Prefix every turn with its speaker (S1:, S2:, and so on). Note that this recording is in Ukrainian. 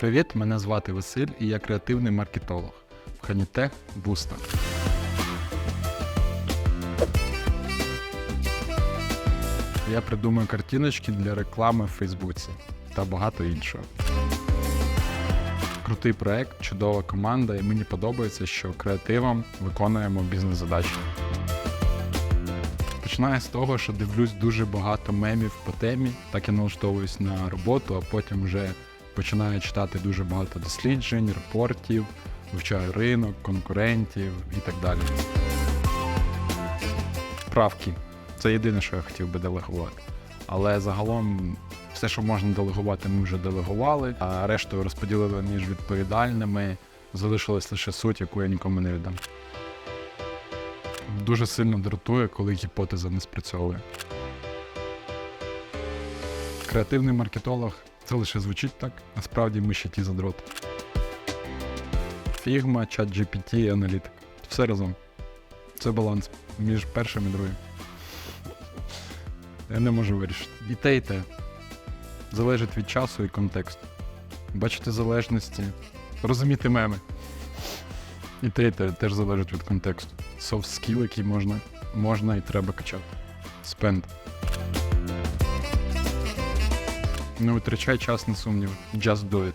S1: Привіт, мене звати Василь і я креативний маркетолог в Ханітех Буста. Я придумую картиночки для реклами в Фейсбуці та багато іншого. Крутий проект, чудова команда, і мені подобається, що креативом виконуємо бізнес-задачі. Починаю з того, що дивлюсь дуже багато мемів по темі, так я налаштовуюсь на роботу, а потім вже починаю читати дуже багато досліджень, репортів, вивчаю ринок, конкурентів і так далі. Правки. Це єдине, що я хотів би делегувати. Але загалом все, що можна делегувати, ми вже делегували, а решту розподілили між відповідальними. Залишилась лише суть, яку я нікому не віддам. Дуже сильно дратує, коли гіпотеза не спрацьовує. Креативний маркетолог це лише звучить так, насправді ми ще ті задроти. Фігма, чат GPT і аналітика. Все разом. Це баланс між першим і другим. Я не можу вирішити. І те, і те. Залежить від часу і контексту. Бачити залежності, розуміти меми. І те, і те теж залежить від контексту. Soft skill, який можна, можна і треба качати. Spend. Не витрачай час на сумніви. Just do it.